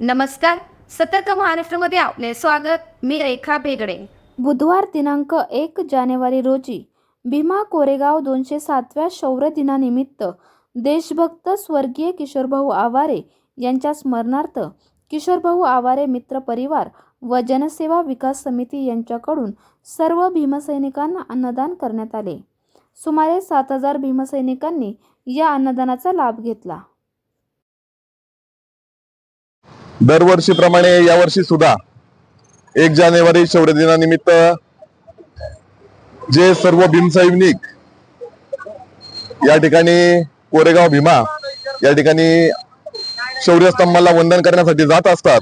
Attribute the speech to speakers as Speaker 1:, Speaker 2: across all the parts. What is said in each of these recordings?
Speaker 1: नमस्कार. सतर्क महाराष्ट्रामध्ये आपले स्वागत. मी रेखा बेगडे
Speaker 2: बुधवार दिनांक एक जानेवारी रोजी भीमा कोरेगाव दोनशे सातव्या शौर्य दिनानिमित्त देशभक्त स्वर्गीय किशोरभाऊ आवारे यांच्या स्मरणार्थ किशोरभाऊ आवारे मित्र परिवार व जनसेवा विकास समिती यांच्याकडून सर्व भीमसैनिकांना अन्नदान करण्यात आले. सुमारे सात हजार भीमसैनिकांनी या अन्नदानाचा लाभ घेतला.
Speaker 3: दरवर्षीप्रमाणे यावर्षी सुद्धा एक जानेवारी शौर्य दिनानिमित्त जे सर्व भीमसैनिक या ठिकाणी कोरेगाव भीमा या ठिकाणी शौर्यस्तंभाला वंदन करण्यासाठी जात असतात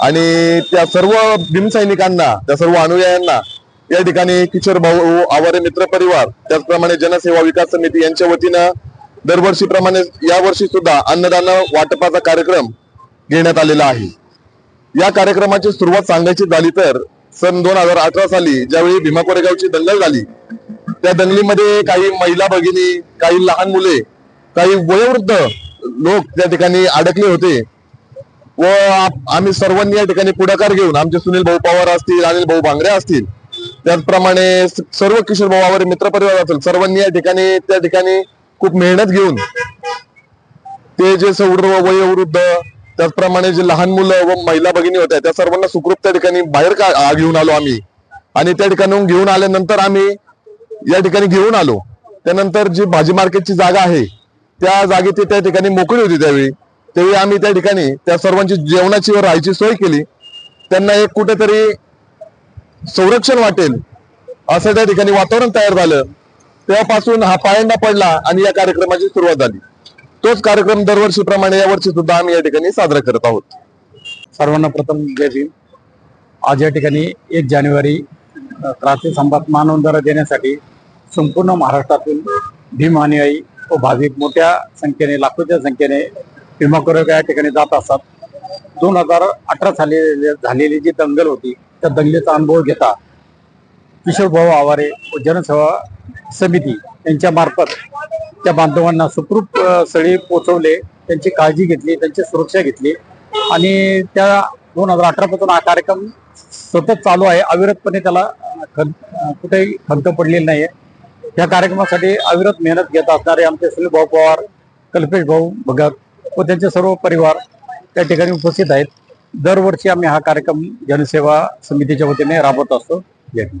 Speaker 3: आणि त्या सर्व भीमसैनिकांना त्या सर्व अनुयायांना या ठिकाणी किशोर भाऊ आवारे मित्र परिवार त्याचप्रमाणे जनसेवा विकास समिती यांच्या वतीनं दरवर्षीप्रमाणे यावर्षी सुद्धा अन्नदान वाटपाचा कार्यक्रम घेण्यात आलेला आहे. या कार्यक्रमाची सुरुवात सांगायची झाली तर सन दोन हजार अठरा साली ज्यावेळी भीमा कोरेगावची दंगल झाली त्या दंगलीमध्ये काही महिला भगिनी काही लहान मुले काही वयोवृद्ध लोक त्या ठिकाणी अडकले होते व आम्ही सर्वांनी या ठिकाणी पुढाकार घेऊन आमचे सुनील भाऊ पवार असतील अनिल भाऊ भांगरे असतील त्याचप्रमाणे सर्व किशोर भावावर मित्रपरिवार मित्र परिवार असेल सर्वांनी या ठिकाणी त्या ठिकाणी खूप मेहनत घेऊन ते जे सौर वयोवृद्ध त्याचप्रमाणे जे लहान मुलं व महिला भगिनी होत्या त्या सर्वांना सुखरूप त्या ठिकाणी बाहेर का घेऊन आलो आम्ही. आणि त्या ठिकाणी घेऊन आल्यानंतर आम्ही या ठिकाणी घेऊन आलो. त्यानंतर जी भाजी मार्केटची जागा आहे त्या जागेची त्या ठिकाणी मोकळी होती त्यावेळी. त्यावेळी आम्ही त्या ठिकाणी त्या सर्वांची जेवणाची व राहायची सोय केली. त्यांना एक कुठेतरी संरक्षण वाटेल असं त्या ठिकाणी वातावरण तयार झालं. तेव्हापासून हा पायंडा पडला आणि या कार्यक्रमाची सुरुवात झाली. तोच कार्यक्रम दरवर्षीप्रमाणे यावर्षी सुद्धा आम्ही या ठिकाणी साजरा करत आहोत.
Speaker 4: सर्वांना प्रथम जय भीम. आज या ठिकाणी एक जानेवारी क्रांती संपात मानवंदरा देण्यासाठी संपूर्ण महाराष्ट्रातून भीम अनुयायी व भाविक मोठ्या संख्येने लाखोच्या संख्येने भीमा या ठिकाणी जात असतात. दोन हजार अठरा साली झालेली जी दंगल होती त्या दंगलीचा अनुभव घेता किशोरभाऊ आवारे व जनसेवा समिती यांच्या मार्फत त्या बांधवांना सुखरूप स्थळी पोहोचवले त्यांची काळजी घेतली त्यांची सुरक्षा घेतली. आणि त्या दोन हजार अठरा पासून हा कार्यक्रम सतत चालू आहे. अविरतपणे त्याला खं- कुठेही खंत पडलेली नाहीये. या कार्यक्रमासाठी अविरत मेहनत घेत असणारे आमचे सुनील भाऊ पवार कल्पेश भाऊ भगत व त्यांचे सर्व परिवार त्या ठिकाणी उपस्थित आहेत. दरवर्षी आम्ही हा कार्यक्रम जनसेवा समितीच्या वतीने राबवत असतो. जय हिंद.